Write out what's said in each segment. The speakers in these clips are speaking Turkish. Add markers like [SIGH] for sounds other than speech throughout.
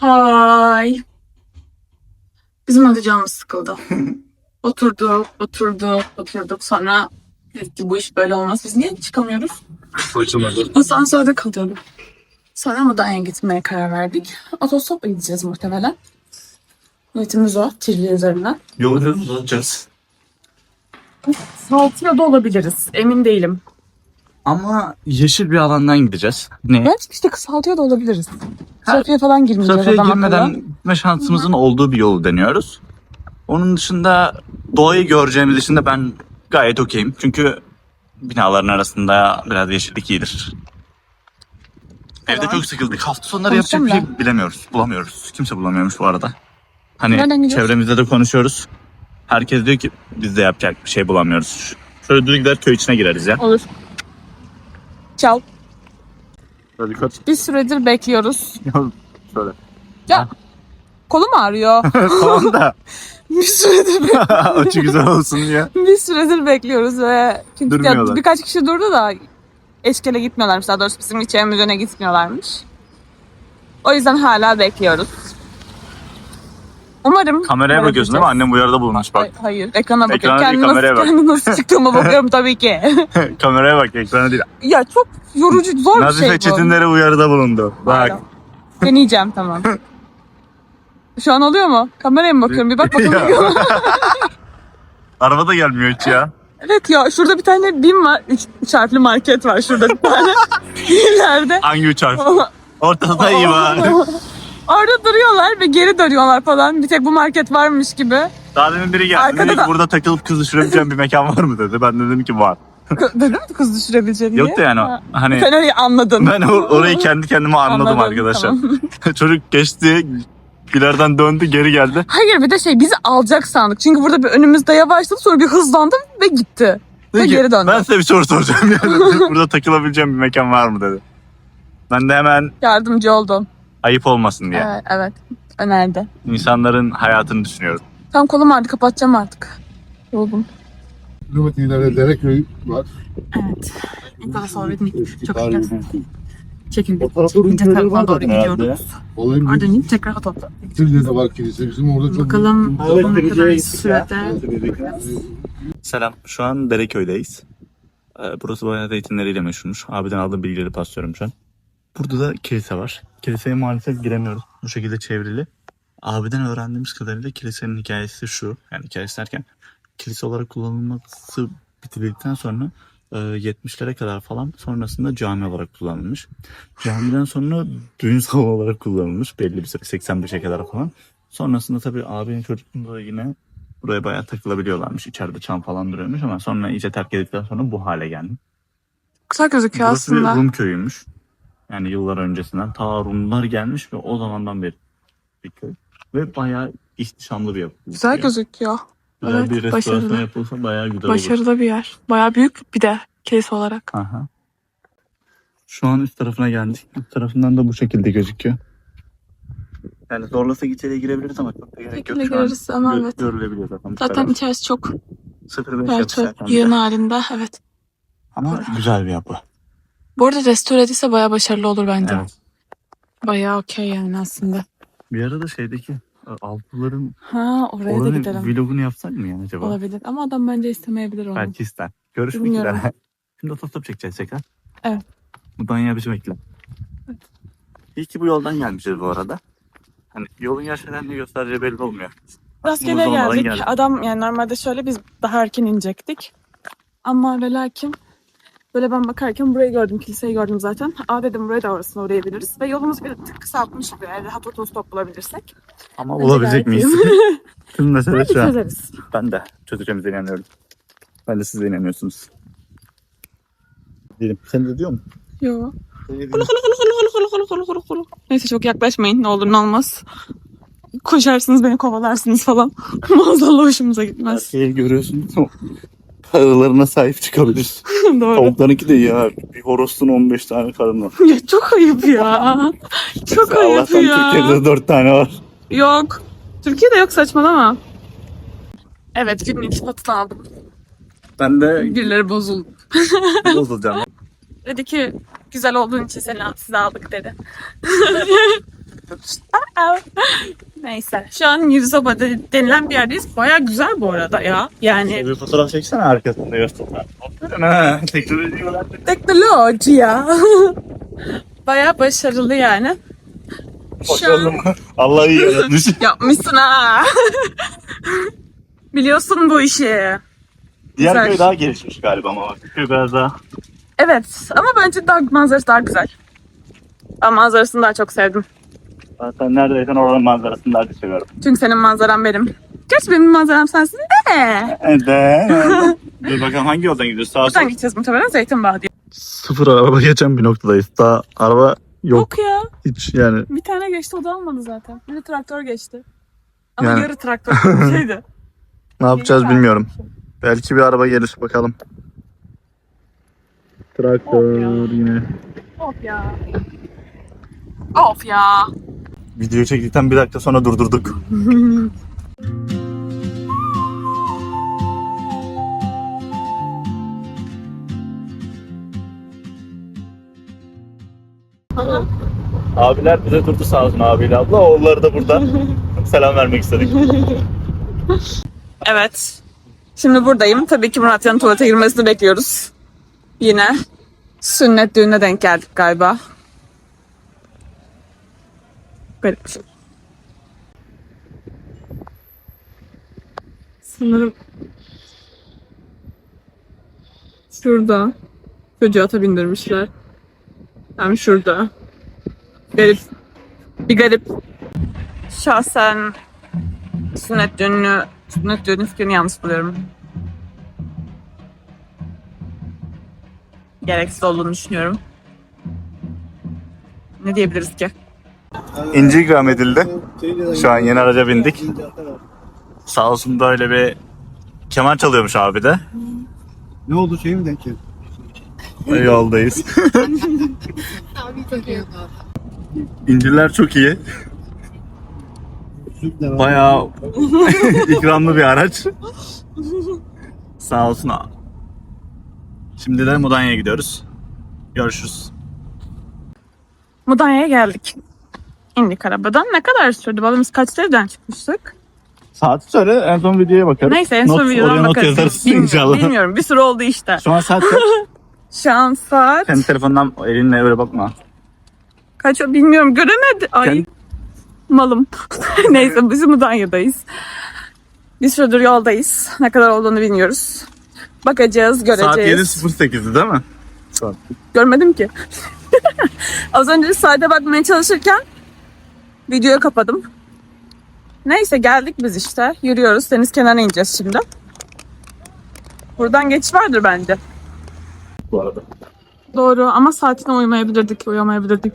Hay. Bizim hadi canımız sıkıldı. [LAUGHS] oturduk, oturduk, oturduk. Sonra dedik ki bu iş böyle olmaz. Biz niye çıkamıyoruz? Açılmadı. Asansörde kalıyorduk. Sonra Mudanya'ya gitmeye karar verdik. Otostopla gideceğiz muhtemelen. Niyetimiz o. Tirli üzerinden. Biraz uzatacağız. Saltıya da olabiliriz. Emin değilim. Ama yeşil bir alandan gideceğiz. Ne? Belki işte kısaltıya da olabiliriz. Trafiğe falan girmeyeceğiz Trafiğe adam akıllı. girmeden gitme şansımızın olduğu bir yolu deniyoruz. Onun dışında doğayı göreceğimiz için de ben gayet okeyim. Çünkü binaların arasında biraz yeşillik iyidir. Evde Tamam. çok sıkıldık. Hafta sonları yapacak bir Konuşalım şey bilemiyoruz. Bulamıyoruz. Kimse bulamıyormuş bu arada. Hani gidiyoruz? çevremizde de konuşuyoruz. Herkes diyor ki biz de yapacak bir şey bulamıyoruz. Şöyle düz gider köy içine gireriz ya. Olur. Çal. Şöyle dikkat. Bir süredir bekliyoruz. Şöyle. Ya kolum ağrıyor. [LAUGHS] tamam da [LAUGHS] bir süredir [LAUGHS] açı güzel olsun ya. bir süredir bekliyoruz ve çünkü ya birkaç kişi durdu da eşkele gitmiyorlarmış. Daha doğrusu bizim içerimiz öne gitmiyorlarmış. O yüzden hala bekliyoruz. Umarım Kameraya bakıyorsun değil mi? Annem uyarıda bulunmuş bak. Hay- Hayır, ekrana bakıyorum. Ekrana değil, Kendi kameraya nasıl, bak. kendi nasıl çıktığıma bakıyorum tabii ki. [LAUGHS] Kameraya bak ekrana değil. ya çok yorucu, zor bir Nazife şey bu. Çetinler'e uyarıda bulundu. Bak. Pardon. Deneyeceğim tamam. [LAUGHS] Şu an oluyor mu? Kameraya mı bakıyorum? Bir bak bakalım. Ya. [LAUGHS] Araba da gelmiyor hiç ya. evet ya şurada bir tane BİM var. Üç, üç harfli market var şurada bir tane. İleride. Hangi üç harf? Ortada iyi var. Orada duruyorlar ve geri dönüyorlar falan. Bir tek bu market varmış gibi. Daha demin biri geldi. Arkada Dedi ki da- burada takılıp kız düşürebileceğim bir mekan var mı dedi. Ben de dedim ki var. Dedim mi kız düşürebileceğini? Yok da yani Ha. hani Sen öyle anladın. ben or- orayı kendi kendime anladım, Anladım, arkadaşlar. [LAUGHS] Çocuk geçti, ileriden döndü, geri geldi. Hayır bir de şey bizi alacak sandık. Çünkü burada bir önümüzde yavaşladı sonra bir hızlandı ve gitti. Ve Dedi ki, geri döndü. Ben size bir soru soracağım yani. [LAUGHS] burada takılabileceğim bir mekan var mı dedi. Ben de hemen Yardımcı oldum. Ayıp olmasın diye. Evet, evet. Önerdi. İnsanların hayatını düşünüyorum. Tam kolum ağrıdı kapatacağım artık. Yoruldum. Kilometre ileride Dereköy var. Evet. Bu kadar söyledim. Çok köy. Çekildi. O tarafa doğru gidiyoruz. Olayın Oradan bir inip tekrar. Tilde de var kilise. Bizim orada çok... Bakalım Evet, ne kadar sürede. Selam. Şu an Dereköy'deyiz. Ee, Burası bayağı zeytinleriyle meşhurmuş. Abiden aldığım bilgileri paslıyorum şu an. Burada da kilise var. Kiliseye maalesef giremiyoruz. Bu şekilde çevrili. Abiden öğrendiğimiz kadarıyla kilisenin hikayesi şu. Yani hikayesi derken kilise olarak kullanılması bitildikten sonra e, 70'lere kadar falan sonrasında cami olarak kullanılmış. Camiden sonra düğün salonu olarak kullanılmış. Belli bir süre 85'e kadar falan. Sonrasında tabii abinin çocukluğunda da yine buraya bayağı takılabiliyorlarmış. İçeride çam falan duruyormuş ama sonra iyice terk edildikten sonra bu hale geldi. Güzel gözüküyor Burası aslında. Rum köyüymüş. Yani yıllar öncesinden. Ta Rumlar gelmiş ve o zamandan beri bir köy. Ve bayağı ihtişamlı bir yapı. Güzel Yani gözüküyor. Güzel Evet, bir restorasyon başarılı. yapılsa bayağı güzel olur. Başarılı bir yer. Bayağı büyük bir de kilise olarak. Aha. Şu an üst tarafına geldik. Üst tarafından da bu şekilde gözüküyor. Yani zorlasak içeriye girebiliriz ama çok da gerek yok. Gireriz ama gö- evet. Görülebiliyor zaten. Zaten içerisi çok 0.5 gerçek yapmışlar. yığın halinde. Evet. Ama güzel bir yapı. Bu arada restore edilse bayağı başarılı olur bence. Evet. Bayağı okey yani aslında. Bir arada şeydeki Alplıların Ha oraya da oranın gidelim. vlogunu yapsak mı yani acaba? Olabilir ama adam bence istemeyebilir onu. Belki ister. Görüşmek Bilmiyorum. üzere. [LAUGHS] Şimdi otostop çekeceğiz tekrar. Evet. Mudanya bizi bekle. İyi ki bu yoldan gelmişiz bu arada. Hani yolun gerçekten ne göstereceği belli olmuyor. Rastgele geldik. geldik. Adam yani normalde şöyle biz daha erken inecektik. Ama ve lakin böyle ben bakarken burayı gördüm, kiliseyi gördüm zaten. Aa dedim buraya da orasına uğrayabiliriz. Ve yolumuz bir tık kısaltmış gibi. Yani rahat otostop bulabilirsek. Ama Bence bulabilecek gayet miyiz? iyi. [LAUGHS] Tüm mesele Belki şu an. çözeriz. Ben de çözeceğimize inanıyorum. Ben de siz de inanıyorsunuz. Diyelim. Sen de diyor musun? Yo. Neyse çok yaklaşmayın ne olur ne olmaz. Koşarsınız beni kovalarsınız falan. [LAUGHS] Maazallah hoşumuza Her gitmez. şeyi görüyorsun. Paralarına sahip çıkabilirsin. [LAUGHS] Doğru. Tavuklarınki de ya. Bir horozun 15 tane karın var. [LAUGHS] Ya çok ayıp ya. Çok ayıp Allah'tan ya. Türkiye'de 4 tane var. Yok. Türkiye'de yok saçmalama. Evet günün iltifatını aldım. Ben de Birileri bozuldu. [LAUGHS] bozulacağım. Dedi ki güzel olduğun için seni size aldık dedi. Neyse. Şu an Yürüzoba de- denilen bir yerdeyiz. Baya güzel bu arada ya. Yani Bir fotoğraf çeksene arkasında. Aferin ha. Teknoloji teknoloji ya. [LAUGHS] Baya başarılı yani. Başarılı mı? Allah iyi yaratmış. [LAUGHS] yapmışsın ha. [LAUGHS] Biliyorsun bu işi. Diğer Güzel. köy daha gelişmiş galiba ama bak. Köy biraz daha. Evet ama bence daha manzarası daha güzel. Ben manzarasını daha çok sevdim. Zaten neredeyse oranın manzarasını daha çok seviyorum. Çünkü senin manzaran benim. Gerçi benim manzaram sensin de. Evet. [LAUGHS] Dur bakalım hangi yoldan gidiyoruz? Sağa Buradan gideceğiz muhtemelen Zeytinbağ diye. Sıfır araba [LAUGHS] geçen bir noktadayız. Daha araba yok. Yok ya. Hiç yani. Bir tane geçti o da almadı zaten. Bir de traktör geçti. Ama Yani- yarı traktör [LAUGHS] bir şeydi. Ne yapacağız Yeni bilmiyorum. Belki bir araba gelir bakalım. Traktör yine. Of ya. Of ya. Video çektikten bir dakika sonra durdurduk. Abiler bize durdu sağ olsun abiyle abla. Oğulları da burada. Selam vermek istedik. Evet. Şimdi buradayım. Tabii ki Muratcan'ın tuvalete girmesini bekliyoruz. Yine. Sünnet düğününe denk geldik galiba. Garip. Sanırım şurada çocuğu ata bindirmişler. Hem şurada. Garip. Bir garip. Şahsen sünnet düğünü, sünnet düğünü fikrini yanlış buluyorum. Gereksiz olduğunu düşünüyorum. Ne diyebiliriz ki? İnci ikram edildi. Şu an yeni araca bindik. Sağ olsun da öyle bir keman çalıyormuş abi de. Ne oldu şey mi denk geldi? Yoldayız. İnciler çok iyi. Bayağı [LAUGHS] ikramlı bir araç. Sağ olsun abi. Şimdi de Mudanya'ya gidiyoruz. Görüşürüz. Mudanya'ya geldik. İndik arabadan. Ne kadar sürdü? Balımız kaçta evden çıkmıştık? Saati söyle en son videoya bakarız. Neyse en son Not- oraya videodan not bakarız. yazarız Bilmiyorum, inşallah. bilmiyorum. Bir sürü oldu işte. Şu an saat kaç? [LAUGHS] Şu an saat Sen telefondan elinle öyle bakma. kaç o bilmiyorum. Göremedi. Ay Kendi- malım. [LAUGHS] Neyse biz Mudanya'dayız. Bir süredir yoldayız. Ne kadar olduğunu bilmiyoruz. Bakacağız, göreceğiz. Saat 7.08'di değil mi? Saat. Görmedim ki. [LAUGHS] Az önce saate bakmaya çalışırken videoyu kapadım. Neyse geldik biz işte. Yürüyoruz. Deniz kenarına ineceğiz şimdi. Buradan geçiş vardır bence. Bu arada. Doğru ama saatine uymayabilirdik, uyamayabilirdik.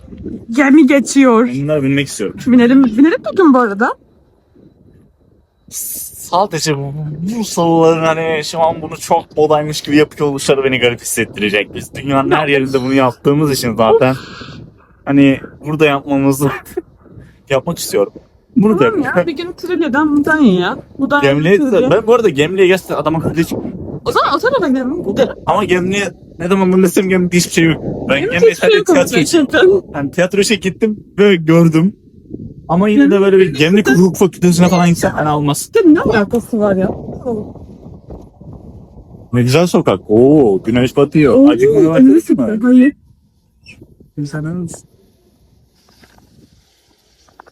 Gemi geçiyor. Bunlara binmek istiyorum. Binelim, binelim bir gün bu arada. Sadece bu Bursalıların hani şu an bunu çok modaymış gibi yapıyor oluşları beni garip hissettirecek. Biz dünyanın her yerinde bunu yaptığımız için zaten hani burada yapmamızı yapmak istiyorum. Bunu da Tamam ya yapıyorum. bir gün Trilya'dan Mudanya'ya. Mudanya'dan Gemliğe, Trilya. ben bu arada Gemliğe gerçekten adama kılıç O zaman o tarafa gidelim. Gidelim. ama Gemliğe ne zaman bunu desem Gemliğe hiçbir şey yok. Ben Benim Gemliğe hiçbir şey sadece tiyatro, gerçekten. yani tiyatro işe gittim ve gördüm. Ama yine de böyle bir Gemlik hukuk fakültesine falan gitsem fena olmaz. Ne alakası var ya? Ne güzel sokak. Oo, güneş batıyor. Acıkmaya başladık mı? Hayır. İnsanız.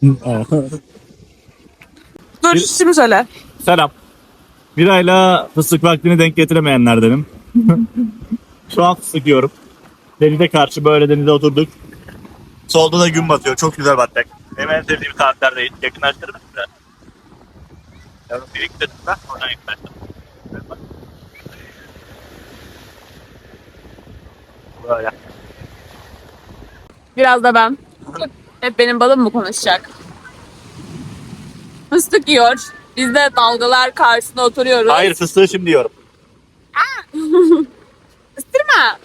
[LAUGHS] Dur şimdi söyle. Selam. Bir ayla fıstık vaktini denk getiremeyenlerdenim. [LAUGHS] Şu an fıstık yiyorum. Denize karşı böyle denize oturduk. Solda da gün batıyor. Çok güzel batacak. Benim en sevdiğim saatler değil. Yakınlaştırır mısın? biraz? Bir iki dedim ben. Oradan yakınlaştım. Böyle. Biraz da ben. Hep benim balım mı konuşacak? Fıstık yiyor. Biz de dalgalar karşısında oturuyoruz. Hayır fıstığı şimdi yiyorum. [LAUGHS] Isırma.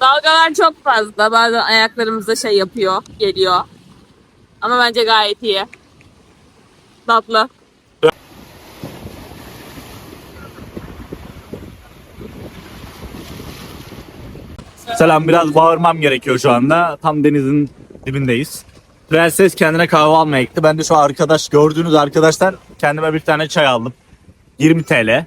Dalgalar çok fazla. Bazen ayaklarımıza şey yapıyor, geliyor. Ama bence gayet iyi. Tatlı. Selam biraz bağırmam gerekiyor şu anda. Tam denizin dibindeyiz. Prenses kendine kahve almaya gitti. Ben de şu arkadaş gördüğünüz arkadaşlar kendime bir tane çay aldım. 20 TL.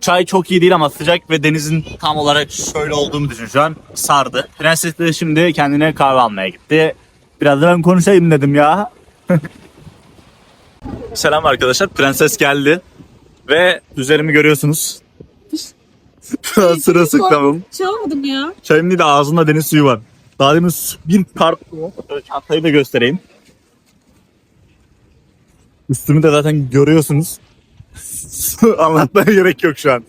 Çay çok iyi değil ama sıcak ve denizin tam olarak şöyle olduğunu düşün şu an. Sardı. Prenses de şimdi kendine kahve almaya gitti. Biraz da ben konuşayım dedim ya. [LAUGHS] Selam arkadaşlar. Prenses geldi. Ve üzerimi görüyorsunuz. [LAUGHS] Sırası tamam. Şey olmadım ya. Çayım değil de ağzında deniz suyu var. Daha demin bir kart çantayı da göstereyim. Üstümü de zaten görüyorsunuz. [LAUGHS] Anlatmaya gerek yok şu an.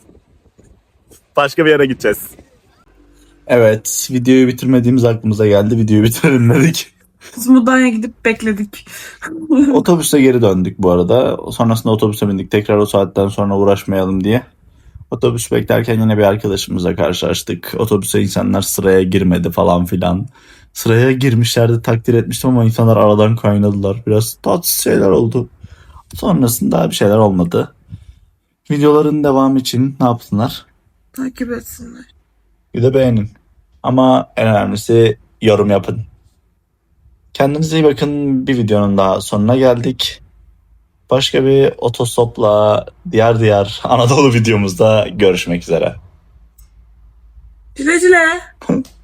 Başka bir yere gideceğiz. Evet, videoyu bitirmediğimiz aklımıza geldi. Videoyu [LAUGHS] bitirelim dedik. Biz Mudanya'ya gidip bekledik. Otobüse geri döndük bu arada. Sonrasında otobüse bindik. Tekrar o saatten sonra uğraşmayalım diye. Otobüs beklerken yine bir arkadaşımızla karşılaştık. Otobüse insanlar sıraya girmedi falan filan. Sıraya girmişlerdi takdir etmiştim ama insanlar aradan kaynadılar. Biraz tatsız şeyler oldu. Sonrasında bir şeyler olmadı. Videoların devamı için ne yapsınlar? Takip etsinler. Bir de beğenin. Ama en önemlisi yorum yapın. Kendinize iyi bakın. Bir videonun daha sonuna geldik. Başka bir otostopla diğer diğer Anadolu videomuzda görüşmek üzere. Güle güle. [LAUGHS]